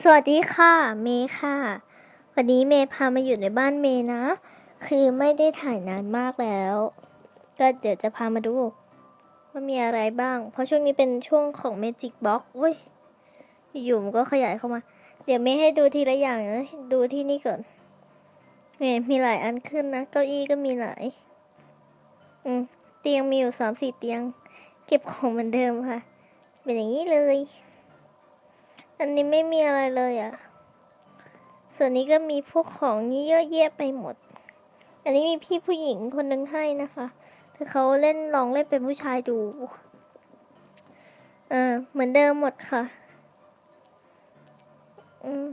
สวัสดีค่ะ เมย์ค่ะ วันนี้เมย์พามาอยู่ในบ้านเมย์นะ คือไม่ได้ถ่ายนานมากแล้ว ก็เดี๋ยวจะพามาดูว่ามีอะไรบ้าง เพราะช่วงนี้เป็นช่วงของ Magic Box เว้ยอยู่มันก็ขยายเข้ามา เดี๋ยวเมย์ให้ดูทีละอย่างนะ ดูที่นี่ก่อนเนี่ยมีหลายอันขึ้นนะ เก้าอี้ก็มีหลาย อืม เตียงมีอยู่สามสี่เตียง เก็บของเหมือนเดิมค่ะ เป็นอย่างนี้เลย อันนี้ไม่มีอะไรเลยอะ่ะ ส่วนนี้ก็มีพวกของนี้เยอะแยะไปหมด อันนี้มีพี่ผู้หญิงคนหนึ่งให้นะคะแต่เขาเล่นลองเล่นเป็นผู้ชายดู เออเหมือนเดิมหมดค่ะอืม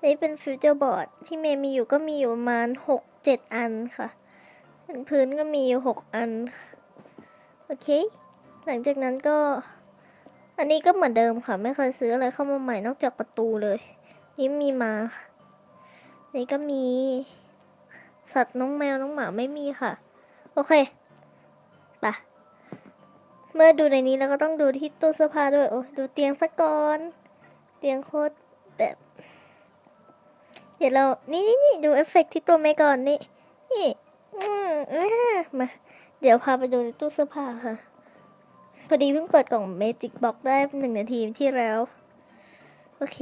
นนี้เป็นฟิวเจอร์บอร์ดที่เมย์มีอยู่ก็มีอยู่ประมาณหกเจ็ดอันค่ะพื้นก็มีอยู่หกอัน โอเค หลังจากนั้นก็ อันนี้ก็เหมือนเดิมค่ะ ไม่เคยซื้ออะไรเข้ามาใหม่นอกจากประตูเลย นี่มีมา นี่ก็มี สัตว์น้องแมวน้องหมาไม่มีค่ะ โอเคปะเมื่อดูในนี้เราก็ต้องดูที่ตู้เสื้อผ้าด้วย โอ้ดูเตียงสักก่อน เตียงโคตรแบบ เดี๋ยวเรา นี่นี่นี่ดูเอฟเฟกต์ที่ตัวไม่ก่อนนี่ นี่ อืมมา เดี๋ยวพาไปดูในตู้เสื้อผ้าค่ะ พอดีเพิ่งเปิดกล่องเมจิกบ็อกได้หนึ่งนาทีที่แล้ว โอเค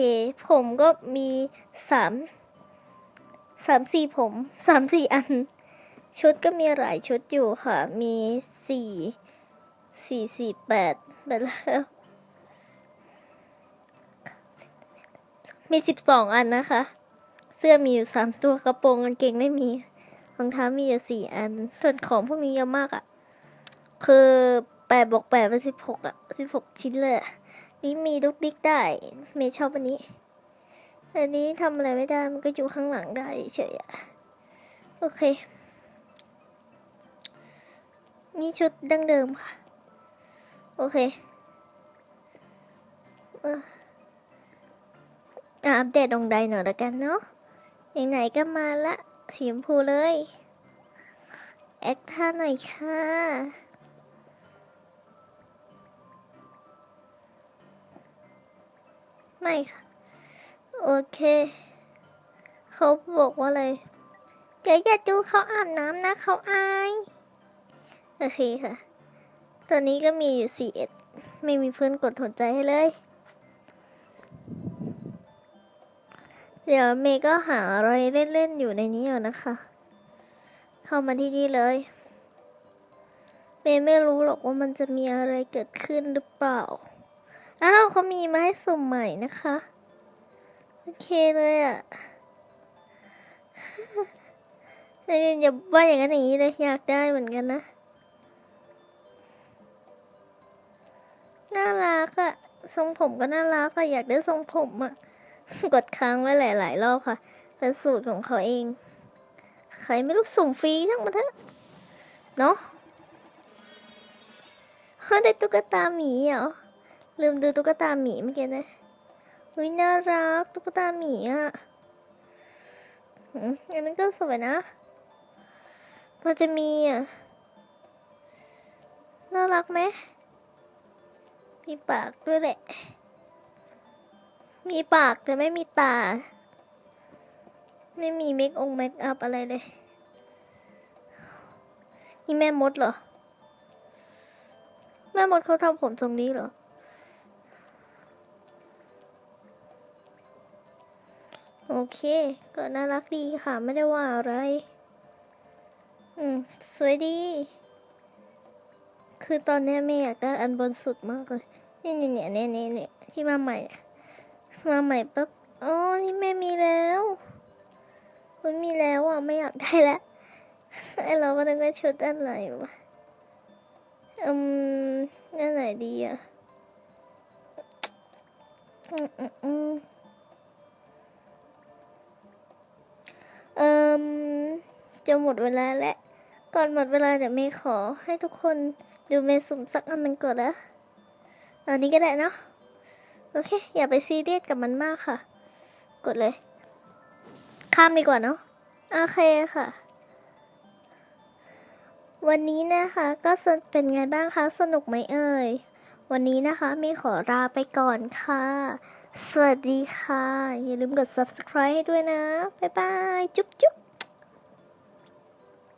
ผมก็มีสามสามสี่ผมสามสี่อัน ชุดก็มีหลายชุดอยู่ค่ะ มีสี่สี่สี่แปดไปแล้วมีสิบสองอันนะคะ เสื้อมีอยู่สามตัวกระโปรงกางเกงไม่มีรองเท้ามีอยู่สี่อัน ส่วนของพวกนี้เยอะมากอะ่ะ คือ แปดบวกแปดเป็นสิบหกอะสิบหกชิ้นเลยอะนี่มีดุกดิกได้ เมย์ชอบอันนี้ อันนี้ทำอะไรไม่ได้ มันก็อยู่ข้างหลังได้เฉยอะ โอเค นี่ชุดดั้งเดิมค่ะ โอเคเอ่ออะอัปเดตดงใดหน่อยละกันเนาะไหนๆก็มาละสีชมพูเลย แอคท่าหน่อยค่ะ ไม่ค่ะ โอเค เขาบอกว่าอะไร เดี๋ยวอย่าดูเขาอาบน้ำนะเขาอาย โอเคค่ะ ตอนนี้ก็มีอยู่สี่เอ็ดไม่มีเพื่อนกดหัวใจให้เลย เดี๋ยวเมย์ก็หาอะไรเล่น ๆ อยู่ในนี้อยู่นะคะ เข้ามาที่นี่เลยเมย์ไม่รู้หรอกว่ามันจะมีอะไรเกิดขึ้นหรือเปล่า อ้าวเขามีมาให้สุ่มใหม่นะคะ โอเคเลยอะ่ะเดี๋ยวอย่าว่าอย่างนั้นอย่างนี้เลยอยากได้เหมือนกันนะ น่ารักอะ่ะทรงผมก็น่ารักอะ่ะอยากได้ทรงผมอะ่ะกดค้างไว้หลาย ๆ รอบค่ะ เป็นสูตรของเขาเอง ใครไม่รู้สุ่มฟรีทั้งหมดเถอะเนาะได้ตุ๊กตาหมีเหรอ ลืมดูตุ๊กตาหมีเมื่อกี้นะอุ้ยน่ารักตุ๊กตาหมีอะอืมอันนั้นก็สวยนะ มันจะมีอะ น่ารักไหม มีปากด้วยแหละ มีปากแต่ไม่มีตา ไม่มีเมคองเมคอัพอะไรเลย นี่แม่มดเหรอ แม่มดเขาทำผมทรงนี้เหรอ โอเค ก็น่ารักดีค่ะ ไม่ได้ว่าอะไร อืม สวยดี คือตอนนี้ยแม่อยากได้อันบนสุดมากเลย นี่นี่เนี่ยเนี่ยเนี่ยเน่ที่มาใหม่ มาใหม่ปั๊บอ๋อนี่แม่มีแล้วคุณมีแล้วอะ ไม่อยากได้แล้วไอเราก็นึกว่าชุดอะไรวะอืมอันไหนดีอะ อืมอืมอืม จะหมดเวลาแล้วก่อนหมดเวลาเดี๋ยวเมย์ขอให้ทุกคนดูเมย์สุ่มสักอันหนึ่งก่อนนะอันนี้ก็ได้เนาะ โอเค อย่าไปซีเรียสกับมันมากค่ะ กดเลย ข้ามดีกว่าเนาะ โอเคค่ะ วันนี้นะคะก็เป็นไงบ้างคะ สนุกไหมเอ่ย วันนี้นะคะเมย์ขอลาไปก่อนค่ะ สวัสดีค่ะ อย่าลืมกด subscribe ให้ด้วยนะ บ๊ายบาย จุ๊บจุ๊บ